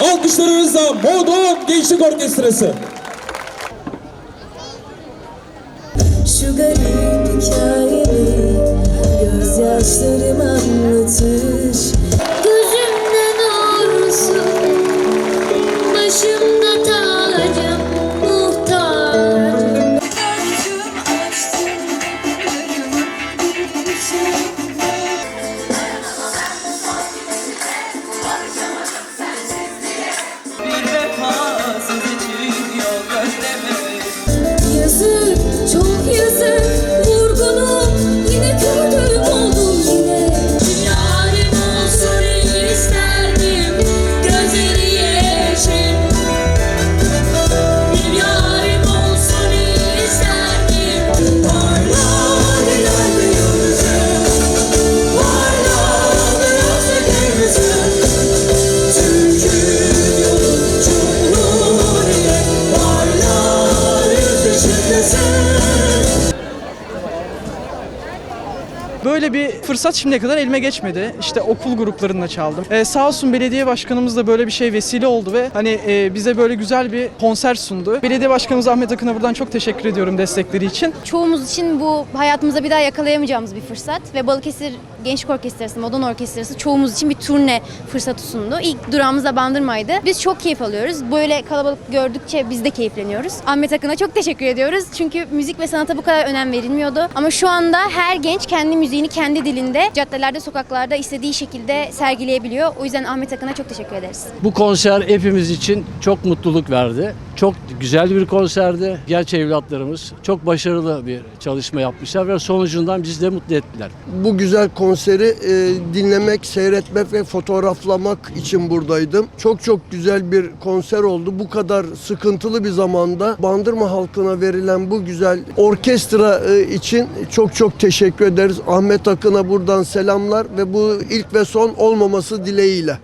Alkışlarınızla Moğol Gençlik Orkestrası. Şu garip hikayemi Böyle bir fırsat şimdiye kadar elime geçmedi. İşte okul gruplarında çaldım. Ee, sağ olsun belediye başkanımız da böyle bir şey vesile oldu ve hani e, bize böyle güzel bir konser sundu. Belediye başkanımız Ahmet Akın'a buradan çok teşekkür ediyorum destekleri için. çoğumuz için bu hayatımızda bir daha yakalayamayacağımız bir fırsat ve Balıkesir Gençlik Orkestrası, Modern Orkestrası çoğumuz için bir turne fırsatı sundu. İlk durağımız da Bandırma'ydı. Biz çok keyif alıyoruz. Böyle kalabalık gördükçe biz de keyifleniyoruz. Ahmet Akın'a çok teşekkür ediyoruz. Çünkü müzik ve sanata bu kadar önem verilmiyordu. Ama şu anda her genç kendi müziğini kendi dilinde caddelerde, sokaklarda istediği şekilde sergileyebiliyor. O yüzden Ahmet Akın'a çok teşekkür ederiz. Bu konser hepimiz için çok mutluluk verdi. Çok güzel bir konserdi. Genç evlatlarımız çok başarılı bir çalışma yapmışlar ve sonucundan bizi de mutlu ettiler. bu güzel konseri e, dinlemek, seyretmek ve fotoğraflamak için buradaydım. Çok çok güzel bir konser oldu. Bu kadar sıkıntılı bir zamanda Bandırma halkına verilen bu güzel orkestra e, için çok çok teşekkür ederiz. Ahmet Akın'a buradan selamlar ve bu ilk ve son olmaması dileğiyle.